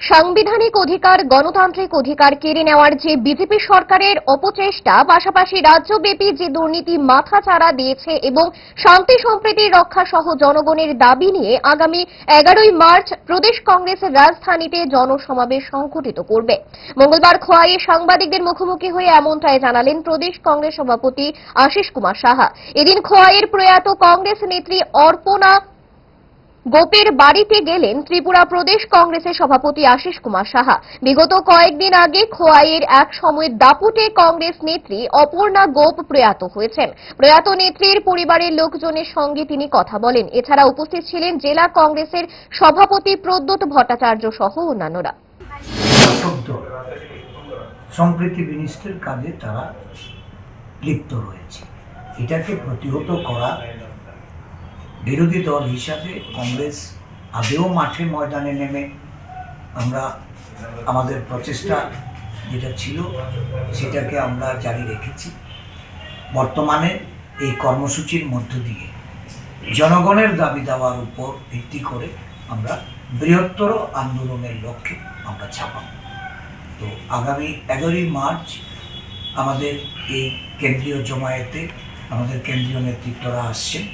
সাংবিধানিক অধিকার, গণতান্ত্রিক অধিকার কেড়ে নেওয়ার যে বিজেপি সরকারের অপচেষ্টা, পাশাপাশি রাজ্যব্যাপী যে দুর্নীতি মাথা মাথাচাড়া দিয়েছে এবং শান্তি সম্প্রীতি রক্ষা সহ জনগণের দাবি নিয়ে আগামী এগারোই মার্চ প্রদেশ কংগ্রেসের রাজধানীতে জনসমাবেশ সংঘটিত করবে। মঙ্গলবার খোয়াইয়ে সাংবাদিকদের মুখোমুখি হয়ে এমনটাই জানালেন প্রদেশ কংগ্রেস সভাপতি আশিস কুমার সাহা। এদিন খোয়াইয়ের প্রয়াত কংগ্রেস নেত্রী অর্পণা গোপের বাড়িতে গেলেন ত্রিপুরা প্রদেশ কংগ্রেসের সভাপতি আশিস কুমার সাহা। বিগত কয়েকদিন আগে খোয়াইয়ের এক সময়ের দাপুটে কংগ্রেস নেত্রী অপর্ণা গোপ প্রয়াত হয়েছেন। প্রয়াত নেত্রীর পরিবারের লোকজনের সঙ্গে তিনি কথা বলেন। এছাড়া উপস্থিত ছিলেন জেলা কংগ্রেসের সভাপতি প্রদ্যোৎ ভট্টাচার্য সহ অন্যান্যরা। কাজে তারা লিপ্ত রয়েছে। এটাকে প্রতিহত করা বিরোধী দল হিসাবে কংগ্রেস আগেও মাঠে ময়দানে নেমে আমরা আমাদের প্রচেষ্টা যেটা ছিল সেটাকে আমরা জারি রেখেছি। বর্তমানে এই কর্মসূচির মধ্য দিয়ে জনগণের দাবি দাওয়ার উপর ভিত্তি করে আমরা বৃহত্তর আন্দোলনের লক্ষ্যে আমরা ছাপাব। তো আগামী এগারোই মার্চ আমাদের এই কেন্দ্রীয় জমায়েতে আমাদের কেন্দ্রীয় নেতৃত্বরা আসছেন।